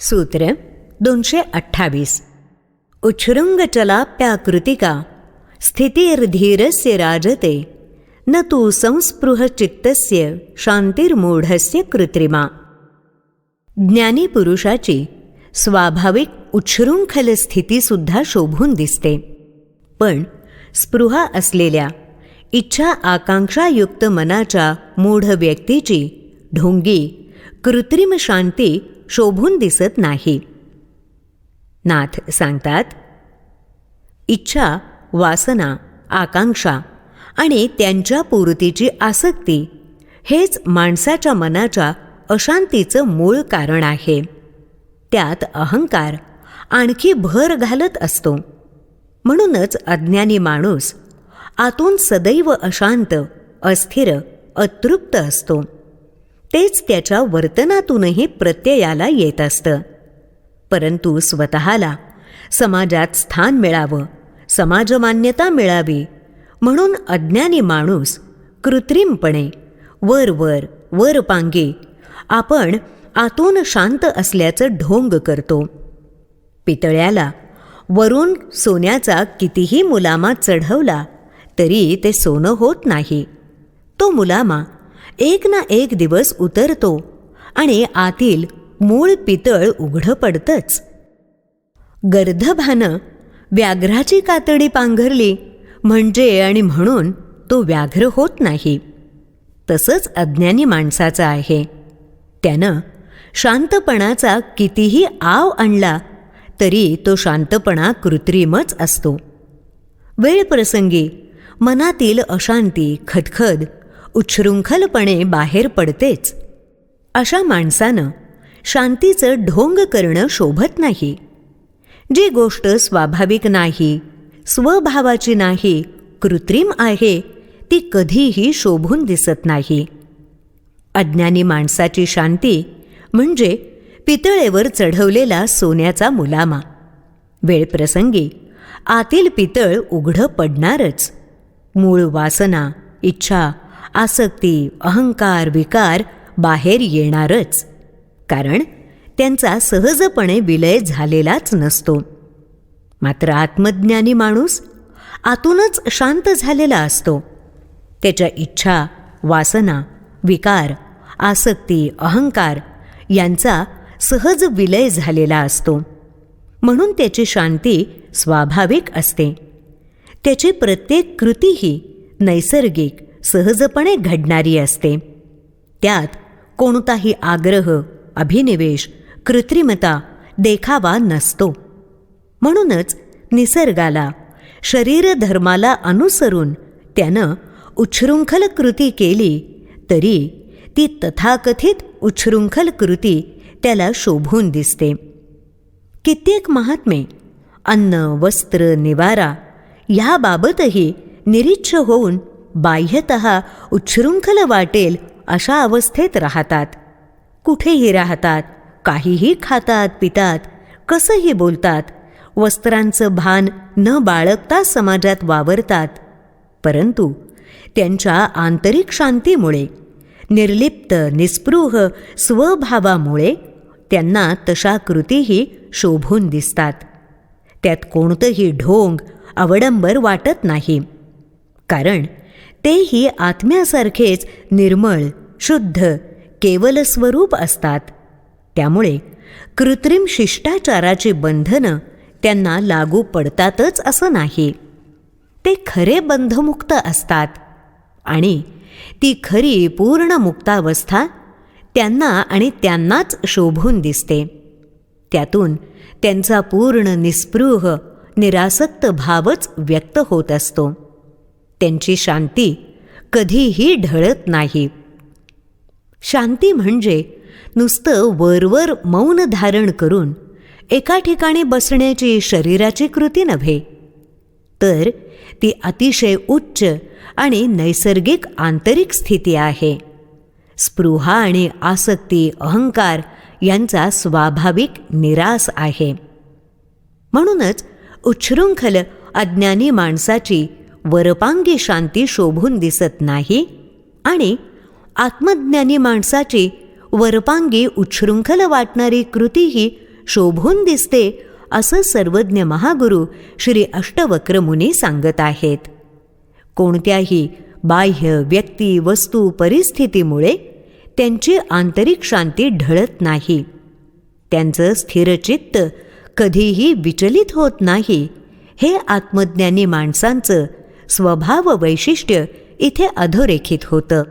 सूत्र दोनशे अठ्ठावीस. उच्छृङ्गचलाप्याकृतिका स्थितीर्धीरस्य राजते न तु संस्पृहचित्तस्य शांतिर्मूढस्य कृत्रिमा. ज्ञानी पुरुषाची स्वाभाविक उच्छृंखल स्थितीसुद्धा शोभून दिसते. पण स्पृहा असलेल्या इच्छा आकांक्षायुक्त मनाच्या मूढ व्यक्तीची ढोंगी कृत्रिम शांती शोभून दिसत नाही. नाथ सांगतात इच्छा वासना आकांक्षा आणि त्यांच्या पूर्तीची आसक्ती हेच माणसाच्या मनाच्या अशांतीचं मूळ कारण आहे. त्यात अहंकार आणखी भर घालत असतो. म्हणूनच अज्ञानी माणूस आतून सदैव अशांत अस्थिर अतृप्त असतो. तेच त्याच्या वर्तनातूनही प्रत्ययाला येत असतं. परंतु स्वतःला समाजात स्थान मिळावं समाजमान्यता मिळावी म्हणून अज्ञानी माणूस कृत्रिमपणे वर वर वर पांगे आपण आतून शांत असल्याचं ढोंग करतो. पितळ्याला वरून सोन्याचा कितीही मुलामा चढवला तरी ते सोनं होत नाही. तो मुलामा एक ना एक दिवस उतरतो आणि आतील मूळ पितळ उघडं पडतंच. गर्धभानं व्याघ्राची कातडी पांघरली म्हणजे आणि म्हणून तो व्याघ्र होत नाही. तसंच अज्ञानी माणसाचं आहे. त्यानं शांतपणाचा कितीही आव आणला तरी तो शांतपणा कृत्रिमच असतो. वेळ प्रसंगी मनातील अशांती खदखद उच्छृंखलपणे बाहेर पडतेच. अशा माणसानं शांतीचं ढोंग करणं शोभत नाही. जी गोष्ट स्वाभाविक नाही स्वभावाची नाही कृत्रिम आहे ती कधीही शोभून दिसत नाही. अज्ञानी माणसाची शांती म्हणजे पितळेवर चढवलेला सोन्याचा मुलामा. वेळप्रसंगी आतील पितळ उघडं पडणारच. मूळ वासना इच्छा आसक्ती अहंकार विकार बाहेर येणारच. कारण त्यांचा सहजपणे विलय झालेलाच नसतो. मात्र आत्मज्ञानी माणूस आतूनच शांत झालेला असतो. त्याच्या इच्छा वासना विकार आसक्ती अहंकार यांचा सहज विलय झालेला असतो. म्हणून त्याची शांती स्वाभाविक असते. त्याची प्रत्येक कृतीही नैसर्गिक सहजपणे घडणारी असते. त्यात कोणताही आग्रह अभिनिवेश कृत्रिमता देखावा नसतो. म्हणूनच निसर्गाला शरीरधर्माला अनुसरून त्यानं उच्छृंखल कृती केली तरी ती तथाकथित उच्छृंखल कृती त्याला शोभून दिसते. कित्येक महात्मे अन्न वस्त्र निवारा ह्याबाबतही निरीच्छ होऊन बाह्यत उच्छृंखल वाटेल अशा अवस्थेत राहतात. कुठेही राहतात काहीही खातात पितात कसंही बोलतात वस्त्रांचं भान न बाळगता समाजात वावरतात. परंतु त्यांच्या आंतरिक शांतीमुळे निर्लिप्त निस्पृह स्वभावामुळे त्यांना तशा कृतीही शोभून दिसतात. त्यात कोणतंही ढोंग अवडंबर वाटत नाही. कारण तेही आत्म्यासारखेच निर्मळ शुद्ध केवल स्वरूप असतात. त्यामुळे कृत्रिम शिष्टाचाराची बंधनं त्यांना लागू पडतातच असं नाही. ते खरे बंधमुक्त असतात आणि ती खरी पूर्ण मुक्तावस्था त्यांना आणि त्यांनाच शोभून दिसते. त्यातून त्यांचा पूर्ण निस्पृह निरासक्त भावच व्यक्त होत असतो. त्यांची शांती कधीही ढळत नाही. शांती म्हणजे नुसतं वरवर मौन धारण करून एका ठिकाणी बसण्याची शरीराची कृती नव्हे तर ती अतिशय उच्च आणि नैसर्गिक आंतरिक स्थिती आहे. स्पृहा आणि आसक्ती अहंकार यांचा स्वाभाविक निरास आहे. म्हणूनच उच्छृंखल अज्ञानी माणसाची वरपांगी शांती शोभून दिसत नाही आणि आत्मज्ञानी माणसाची वरपांगी उच्छृंखल वाटणारी कृतीही शोभून दिसते असं सर्वज्ञ महागुरु श्री अष्टवक्रमुनी सांगत आहेत. कोणत्याही बाह्य व्यक्ती वस्तू परिस्थितीमुळे त्यांची आंतरिक शांती ढळत नाही. त्यांचं स्थिरचित्त कधीही विचलित होत नाही हे आत्मज्ञानी माणसांचं स्वभाव वैशिष्ट्य इथे अधोरेखित होतं.